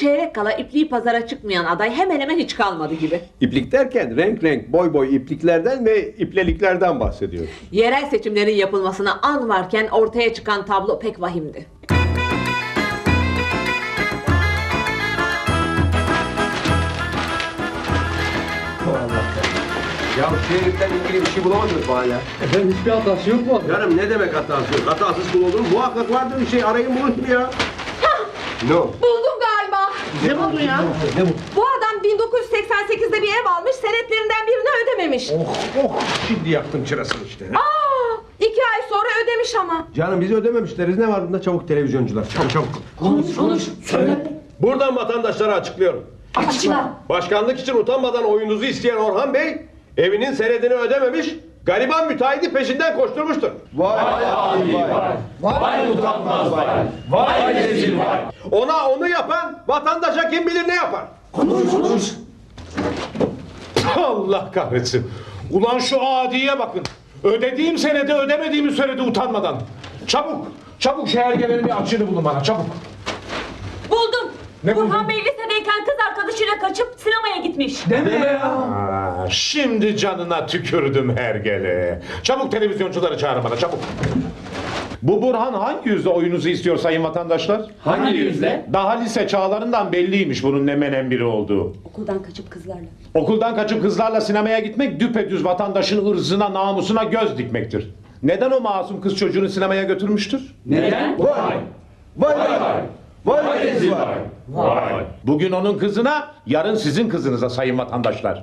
çeyrek kala ipliği pazara çıkmayan aday hemen hemen hiç kalmadı gibi. İplik derken renk renk boy boy ipliklerden ve ipleliklerden bahsediyor. Yerel seçimlerin yapılmasına an varken ortaya çıkan tablo pek vahimdi. Ya şu heriften ilgili bir şey bulamadınız mı hala? Efendim hiçbir hatası yok mu? Canım ne demek hatası yok? Hatasız kul olur mu? Muhakkak vardır bir şey. Arayın bulun ya. Ne o? Buldum. Ne buldun ya? Ne bu? Bu adam 1988'de bir ev almış, senetlerinden birini ödememiş. Oh oh şimdi yaktım çırasını işte. Aa, iki ay sonra ödemiş ama. Canım biz ödememişleriz. Ne var bunda çabuk televizyoncular? Çabuk çabuk. Konuş konuş. Söyle. Buradan vatandaşlara açıklıyorum. Açıkla. Başkanlık için utanmadan oyununuzu isteyen Orhan Bey evinin senedini ödememiş, gariban müteahhiti peşinden koşturmuştur. Vay Vay utanmaz vay. Vay rezil vay. Ona onu yapan vatandaşa kim bilir ne yapar. Konuş konuş. Allah kahretsin. Ulan şu adiye bakın. Ödediğim senede ödemediğimi söyledi utanmadan. Çabuk, çabuk şu hergelerin bir açığını bulun bana çabuk. Buldum. Ne buldun? Burhan Lisedeyken kız arkadaşıyla kaçıp sinemaya gitmiş. Deme ya. Aa, şimdi canına tükürdüm hergele. Çabuk televizyoncuları çağırın bana çabuk. Bu Burhan hangi yüzde oyunuzu istiyor sayın vatandaşlar? Hangi yüzle? Daha lise çağlarından belliymiş bunun ne menen biri olduğu. Okuldan kaçıp kızlarla. Okuldan kaçıp kızlarla sinemaya gitmek düpedüz vatandaşın ırzına namusuna göz dikmektir. Neden o masum kız çocuğunu sinemaya götürmüştür? Neden? Vay! Vay! Vay! Vay! rezil vay. Bugün onun kızına, yarın sizin kızınıza sayın vatandaşlar.